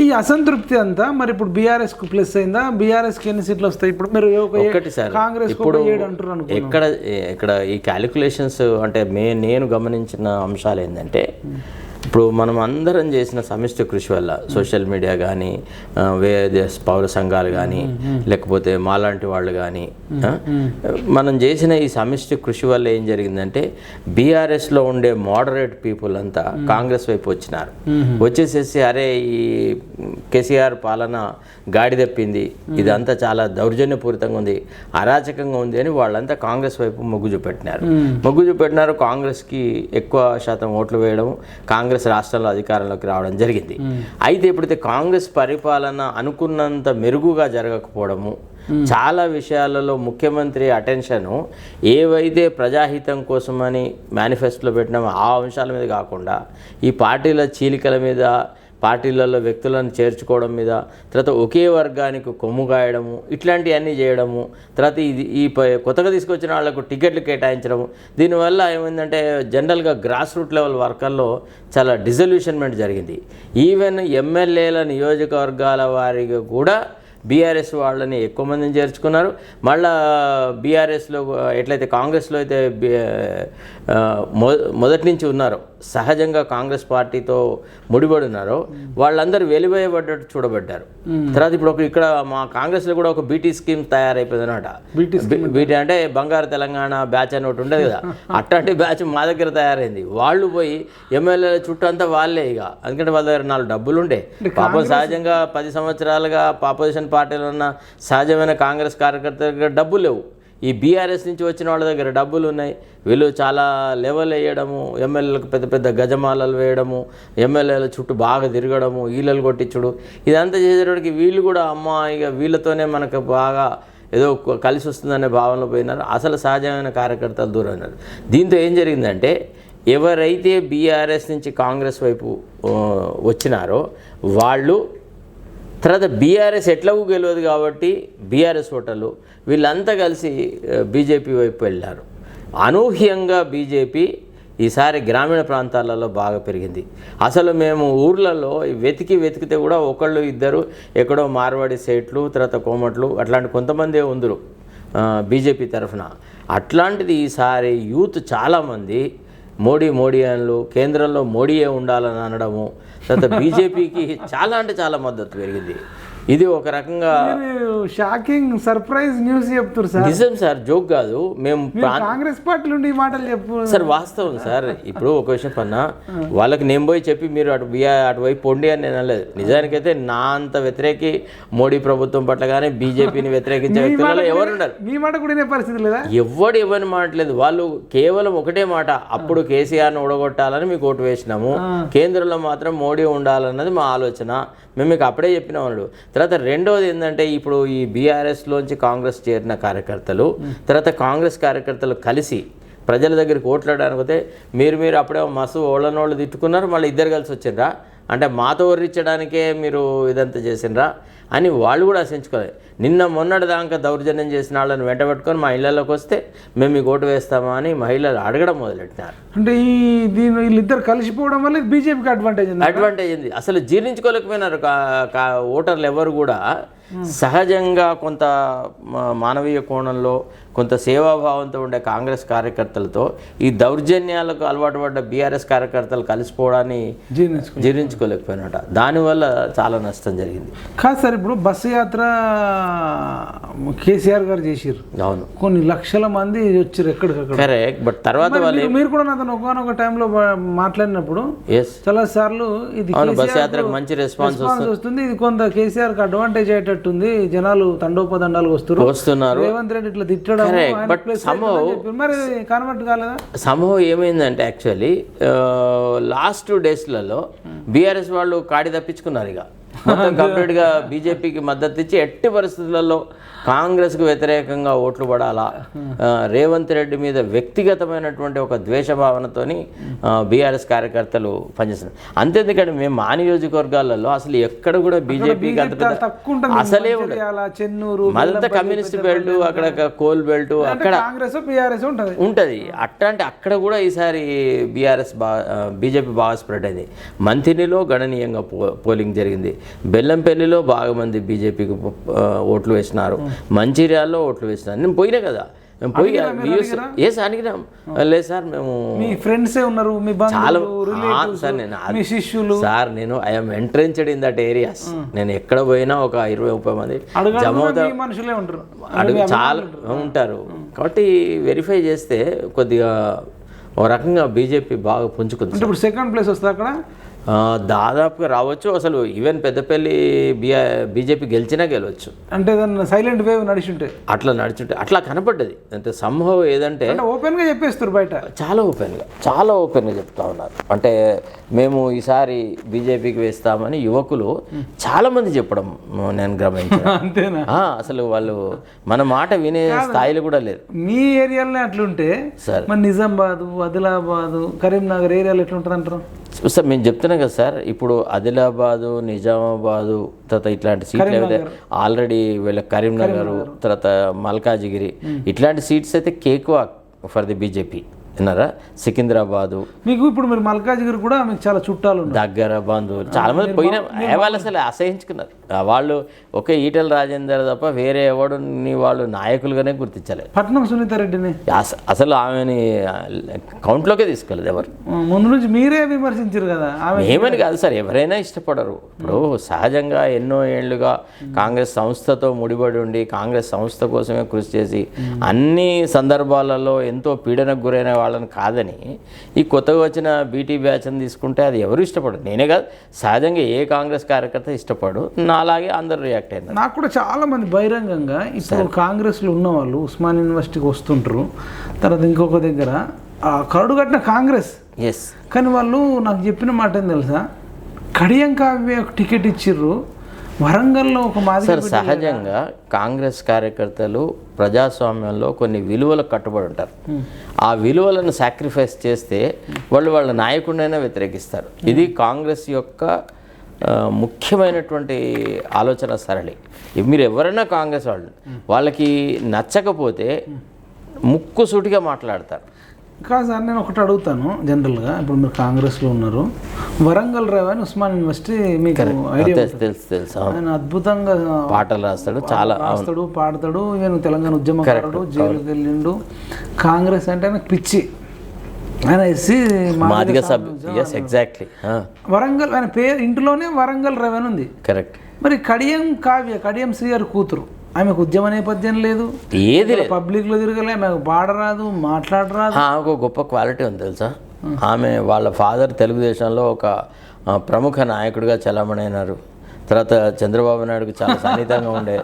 ఈ అసంతృప్తి అంతా మరి ఇప్పుడు బీఆర్ఎస్కు ప్లస్ అయిందా? బీఆర్ఎస్కి ఎన్ని సీట్లు వస్తాయి? ఇప్పుడు మీరు ఒకటి సార్ కాంగ్రెస్ ఇప్పుడు ఎక్కడ ఇక్కడ ఈ క్యాలిక్యులేషన్స్ అంటే మే నేను గమనించిన అంశాలు ఏంటంటే ఇప్పుడు మనం అందరం చేసిన సమిష్టి కృషి వల్ల సోషల్ మీడియా కానీ వేరే పౌర సంఘాలు కానీ లేకపోతే మాలాంటి వాళ్ళు కానీ మనం చేసిన ఈ సమిష్టి కృషి వల్ల ఏం జరిగిందంటే బీఆర్ఎస్లో ఉండే మోడరేట్ పీపుల్ అంతా కాంగ్రెస్ వైపు వచ్చినారు. వచ్చేసేసి అరే ఈ కేసీఆర్ పాలన గాడి తప్పింది. ఇదంతా చాలా దౌర్జన్యపూరితంగా ఉంది. అరాచకంగా ఉంది అని వాళ్ళంతా కాంగ్రెస్ వైపు మొగ్గు చూపెట్టినారు. మొగ్గు చూపెట్టినారు కాంగ్రెస్కి ఎక్కువ శాతం ఓట్లు వేయడం కాంగ్రెస్ రాష్ట్రంలో అధికారంలోకి రావడం జరిగింది. అయితే ఎప్పుడైతే కాంగ్రెస్ పరిపాలన అనుకున్నంత మెరుగుగా జరగకపోవడము చాలా విషయాలలో ముఖ్యమంత్రి అటెన్షన్ ఏవైతే ప్రజాహితం కోసమని మేనిఫెస్టోలో పెట్టినామో ఆ అంశాల మీద కాకుండా ఈ పార్టీల చీలికల మీద పార్టీలలో వ్యక్తులను చేర్చుకోవడం మీద తర్వాత ఒకే వర్గానికి కొమ్ము కాయడము ఇట్లాంటివన్నీ చేయడము తర్వాత ఇది ఈ కొత్తగా తీసుకొచ్చిన వాళ్ళకు టికెట్లు కేటాయించడము. దీనివల్ల ఏమైందంటే జనరల్గా గ్రాస్ రూట్ లెవెల్ వర్కర్లో చాలా డిజల్యూషన్మెంట్ జరిగింది. ఈవెన్ ఎమ్మెల్యేల నియోజకవర్గాల వారికి కూడా బీఆర్ఎస్ వాళ్ళని ఎక్కువ మందిని చేర్చుకున్నారు. మళ్ళా బీఆర్ఎస్లో ఎట్లయితే కాంగ్రెస్లో అయితే మొదటి నుంచి ఉన్నారో సహజంగా కాంగ్రెస్ పార్టీతో ముడిపడి ఉన్నారో వాళ్ళందరూ వెలివేయబడ్డట్టు చూడబడ్డారు. తర్వాత ఇప్పుడు ఒక ఇక్కడ మా కాంగ్రెస్లో కూడా ఒక బీటీ స్కీమ్ తయారైపోయింది అనమాట బీటీ అంటే బంగారు తెలంగాణ బ్యాచ్ అని ఒకటి ఉండేది కదా. అట్లాంటి బ్యాచ్ మా దగ్గర తయారైంది. వాళ్ళు పోయి ఎమ్మెల్యేల చుట్టూ అంతా వాళ్ళే ఇక. ఎందుకంటే వాళ్ళ దగ్గర నాలుగు డబ్బులు ఉండే పాపం సహజంగా పది సంవత్సరాలుగా అపోజిషన్ పార్టీలో ఉన్న సహజమైన కాంగ్రెస్ కార్యకర్తల దగ్గర డబ్బులు లేవు. ఈ బీఆర్ఎస్ నుంచి వచ్చిన వాళ్ళ దగ్గర డబ్బులు ఉన్నాయి. వీళ్ళు చాలా లెవెల్ వేయడము ఎమ్మెల్యేలకు పెద్ద పెద్ద గజమాలలు వేయడము ఎమ్మెల్యేల చుట్టూ బాగా తిరగడము ఈలలు కొట్టించుడు. ఇదంతా చేసేటప్పటికి వీళ్ళు కూడా అమ్మ ఇక వీళ్ళతోనే మనకు బాగా ఏదో కలిసి వస్తుందనే భావనలో పోయినారు. అసలు సహజమైన కార్యకర్తలు దూరం అయినారు. దీంతో ఏం జరిగిందంటే ఎవరైతే బీఆర్ఎస్ నుంచి కాంగ్రెస్ వైపు వచ్చినారో వాళ్ళు తర్వాత బీఆర్ఎస్ ఎట్లాగూ గెలవదు కాబట్టి బీఆర్ఎస్ ఓటర్లు వీళ్ళంతా కలిసి బీజేపీ వైపు వెళ్ళారు. అనూహ్యంగా బీజేపీ ఈసారి గ్రామీణ ప్రాంతాలలో బాగా పెరిగింది. అసలు మేము ఊర్లలో వెతికి వెతికితే కూడా ఒకళ్ళు ఇద్దరు ఎక్కడో మార్వాడి సేట్లు తర్వాత కోమట్లు అట్లాంటి కొంతమందే ఉందరు బీజేపీ తరఫున. అట్లాంటిది ఈసారి యూత్ చాలామంది మోడీ మోడీ అన్లు కేంద్రంలో మోడీయే ఉండాలని అనడము తర్వాత బీజేపీకి చాలా అంటే చాలా మద్దతు పెరిగింది. ఇది ఒక రకంగా షాకింగ్ సర్ప్రైజ్ న్యూస్ చెప్తారు సార్. నిజం సార్ జోక్ కాదు. మేము కాంగ్రెస్ పార్టీ నుండి ఈ మాటలు చెప్పు. సార్ వాస్తవం సార్. ఇప్పుడు ఒక విషయం పన్నా వాళ్ళకి నేను పోయి చెప్పి మీరు అటు అటువైపు పొండి అని నేను అనలేదు. నిజానికైతే నా అంత వ్యతిరేకి మోడీ ప్రభుత్వం పట్ల కానీ బీజేపీని వ్యతిరేకించే వ్యక్తులలో ఎవరు ఉండరు మీ మాట కూడా పరిస్థితి లేదా? ఎవ్వడు ఇవ్వని మాట్లేదు వాళ్ళు కేవలం ఒకటే మాట అప్పుడు కేసీఆర్ని ఓడగొట్టాలని మీకు ఓటు వేసినాము. కేంద్రంలో మాత్రం మోడీ ఉండాలన్నది మా ఆలోచన. మేము మీకు అప్పుడే చెప్పినాం అన్నాడు. తర్వాత రెండోది ఏంటంటే ఇప్పుడు ఈ బీఆర్ఎస్లోంచి కాంగ్రెస్ చేరిన కార్యకర్తలు తర్వాత కాంగ్రెస్ కార్యకర్తలు కలిసి ప్రజల దగ్గరికి ఓట్లాడడానికి పోతే మీరు మీరు అప్పుడే మసు ఓళ్ళనోళ్ళు తిట్టుకున్నారు మళ్ళీ ఇద్దరు కలిసి వచ్చిండ్రా? అంటే మాతో వర్రించడానికే మీరు ఇదంతా చేసిండ్రా? అని వాళ్ళు కూడా ఆశించుకోలేదు నిన్న మొన్నటి దాకా దౌర్జన్యం చేసిన వాళ్ళని వెంట పెట్టుకొని మా ఇళ్ళలోకి వస్తే మేము మీకు ఓటు వేస్తామా అని మహిళలు అడగడం మొదలెట్టినారు. అంటే ఈ దీని వీళ్ళిద్దరు కలిసిపోవడం వల్ల బీజేపీకి అడ్వాంటేజ్ ఉంది అడ్వాంటేజ్ ఉంది. అసలు జీర్ణించుకోలేకపోయినారు ఓటర్లు ఎవరు కూడా సహజంగా కొంత మానవీయ కోణంలో కొంత సేవాభావంతో ఉండే కాంగ్రెస్ కార్యకర్తలతో ఈ దౌర్జన్యాలకు అలవాటు పడ్డ బీఆర్ఎస్ కార్యకర్తలు కలిసిపోవడాన్ని జీర్ణించుకో జీర్ణించుకోలేకపోయినట దానివల్ల చాలా నష్టం జరిగింది. కాదు సార్ ఇప్పుడు బస్సు యాత్ర కేసీఆర్ గారు చేసిర్రు. అవును. కొన్ని లక్షల మంది వచ్చారు ఎక్కడికక్కడ. కరెక్ట్ బట్ తర్వాత మరి వాళ్ళు మీరు- కూడా నాతో ఒకనొక టైంలో మాట్లాడినప్పుడు ఎస్ చాలా సార్లు ఇది బస్ యాత్రకు మంచి రెస్పాన్స్ వస్తుంది. ఇది కొంత కేసీఆర్కి అడ్వాంటేజ్ అయ్యేటట్టుంది. జనాలు తండోపదండాలు వస్తారు వస్తున్నారు. రేవంత్ రెడ్డి ఇట్లా తిట్టడం చెప్పి. మరి కన్వర్ట్ కాలేదా? సంభవం ఏమైందంటే యాక్చువల్లీ లాస్ట్ టూ డేస్లలో బీఆర్ఎస్ వాళ్ళు కాడి తప్పించుకున్నారు ఇక. మొత్తం కంప్లీట్గా బీజేపీకి మద్దతు ఇచ్చి ఎట్టి పరిస్థితులలో కాంగ్రెస్కు వ్యతిరేకంగా ఓట్లు పడాలా? రేవంత్ రెడ్డి మీద వ్యక్తిగతమైనటువంటి ఒక ద్వేష భావనతోని బీఆర్ఎస్ కార్యకర్తలు పనిచేస్తున్నారు. అంతేందుకంటే మేము మా నియోజకవర్గాలలో అసలు ఎక్కడ కూడా బీజేపీకి అంత అసలే చెన్నూరు మళ్ళంతా కమ్యూనిస్ట్ బెల్ట్ అక్కడ కోల్ బెల్ట్ అక్కడ కాంగ్రెస్ బీఆర్ఎస్ ఉంటది. ఉంటుంది. అట్లాంటి అక్కడ కూడా ఈసారి బీఆర్ఎస్ బా బీజేపీ బాగా స్ప్రెడ్ అయింది. మంథినిలో గణనీయంగా పోలింగ్ జరిగింది. బెల్లంపల్లిలో బాగా మంది బీజేపీకి ఓట్లు వేసినారు. మంచిర్యాలలో ఓట్లు వేసినారు. నేను పోయినా కదా. మేము పోయి ఏ సార్ అడిగినాం. లేదు సార్ మేము మీ ఫ్రెండ్సే ఉన్నారు మీ చాలా సార్ నేను శిష్యులు? సార్ నేను I'm entrenched in that areas. నేను ఎక్కడ పోయినా ఒక ఇరవై ముప్పై మంది జమ మనుషులే ఉంటారు. అడుగు చాలా ఉంటారు. కాబట్టి వెరిఫై చేస్తే కొద్దిగా ఒక రకంగా బీజేపీ బాగా పుంజుకుంది ఇప్పుడు సెకండ్ ప్లేస్ వస్తుంది అక్కడ. దాదాపుగా రావచ్చు. అసలు ఈవెన్ పెద్దపల్లి బిఆ బీజేపీ గెలిచినా గెలవచ్చు. అంటే సైలెంట్ వేవ్ నడిచి ఉంటే అట్లా నడుచుంటే అట్లా కనపడ్డది. అంటే సంభవం ఏదంటే అంటే ఓపెన్గా చెప్పేస్తారు బయట. చాలా ఓపెన్గా చాలా ఓపెన్గా చెప్తా ఉన్నారు. అంటే మేము ఈసారి బీజేపీకి వేస్తామని యువకులు చాలా మంది చెప్పడం నేను గమనించాను. అసలు వాళ్ళు మన మాట వినే స్థాయిలో కూడా లేరు మీ ఏరియాలోనే అట్లుంటే సార్. మరి నిజామాబాద్ ఆదిలాబాద్ కరీంనగర్ ఏరియాలో ఎట్లుంటుంది అంటారు సార్ మేము చెప్తున్నాం కదా సార్ ఇప్పుడు ఆదిలాబాదు నిజామాబాదు తర్వాత ఇట్లాంటి సీట్లు ఏవైతే ఆల్రెడీ వీళ్ళ కరీంనగర్ తర్వాత మల్కాజిగిరి ఇట్లాంటి సీట్స్ అయితే కేక్ ఫర్ ది బీజేపీ. విన్నారా? సికింద్రాబాదు. మీకు ఇప్పుడు మీరు మల్కాజ్గిరి కూడా మీకు చాలా చుట్టాలు దగ్గర బంధువులు చాలా మంది పోయిన వాళ్ళు అసలు అసహించుకున్నారు. వాళ్ళు ఒకే ఈటల రాజేందర్ తప్ప వేరే ఎవడు వాళ్ళు నాయకులుగానే గుర్తించలేదు. పట్నం సునీత రెడ్డిని? అస- అసలు ఆమెని కౌంట్లోకే తీసుకోలేదు ఎవరు. ముందు నుంచి మీరే విమర్శించారు కదా ఆమె ఏమని కాదు సార్ ఎవరైనా ఇష్టపడరు. ఇప్పుడు సహజంగా ఎన్నో ఏళ్ళుగా కాంగ్రెస్ సంస్థతో ముడిపడి ఉండి కాంగ్రెస్ సంస్థ కోసమే కృషి చేసి అన్ని సందర్భాలలో ఎంతో పీడనకు గురైన వాళ్ళని కాదని ఈ కొత్తగా వచ్చిన బీటీ బ్యాచ్ని తీసుకుంటే అది ఎవరు ఇష్టపడరు. నేనే కాదు సహజంగా ఏ కాంగ్రెస్ కార్యకర్త ఇష్టపడు నాలాగే అందరూ రియాక్ట్ అయినారు. నాకు కూడా చాలా మంది బహిరంగంగా ఇప్పుడు కాంగ్రెస్లో ఉన్న వాళ్ళు ఉస్మాన్ యూనివర్సిటీకి వస్తుంటారు. తర్వాత ఇంకొక దగ్గర కరడు కట్టిన కాంగ్రెస్. ఎస్ కానీ వాళ్ళు నాకు చెప్పిన మాట ఏం తెలుసా? కడియం కావ్య టికెట్ ఇచ్చిర్రు. వరంగల్లో ఒక మాదిరి సార్ సహజంగా కాంగ్రెస్ కార్యకర్తలు ప్రజాస్వామ్యంలో కొన్ని విలువలకు కట్టుబడి ఉంటారు. ఆ విలువలను సాక్రిఫైస్ చేస్తే వాళ్ళు వాళ్ళ నాయకుడినైనా వ్యతిరేకిస్తారు. ఇది కాంగ్రెస్ యొక్క ముఖ్యమైనటువంటి ఆలోచన సరళి. మీరు ఎవరైనా కాంగ్రెస్ వాళ్ళు వాళ్ళకి నచ్చకపోతే ముక్కుసూటిగా మాట్లాడతారు. కాదు సార్ నేను ఒకటి అడుగుతాను జనరల్గా. ఇప్పుడు మీరు కాంగ్రెస్లో ఉన్నారు. వరంగల్ రేవని ఉస్మాన్ యూనివర్సిటీ మీకు ఐడియా తెలుసు తెలుసు. ఆయన అద్భుతంగా పాటలు రాస్తాడు చాలా రాస్తాడు పాడతాడు. ఈయన తెలంగాణ ఉద్యమకారుడు జైలుకి వెళ్ళిండు కాంగ్రెస్ అంటే ఆయనకు పిచ్చి. ఆయన SC Madiga sub S exactly Warangal ఆయన పేరు ఇంటిలోనే వరంగల్ రెవెన్ ఉంది. కరెక్ట్ మరి కడియం కావ్య కడియం శ్రీగారి కూతురు ఆమెకు ఉద్యమ నేపథ్యం లేదు. ఏది లేదు. పబ్లిక్లో తిరగలే ఆమెకు పాడరాదు మాట్లాడరాదు. ఒక గొప్ప క్వాలిటీ ఉంది తెలుసా? ఆమె వాళ్ళ ఫాదర్ తెలుగుదేశంలో ఒక ప్రముఖ నాయకుడిగా చలామణి అయినారు. తర్వాత చంద్రబాబు నాయుడుకి చాలా సన్నిహితంగా ఉండే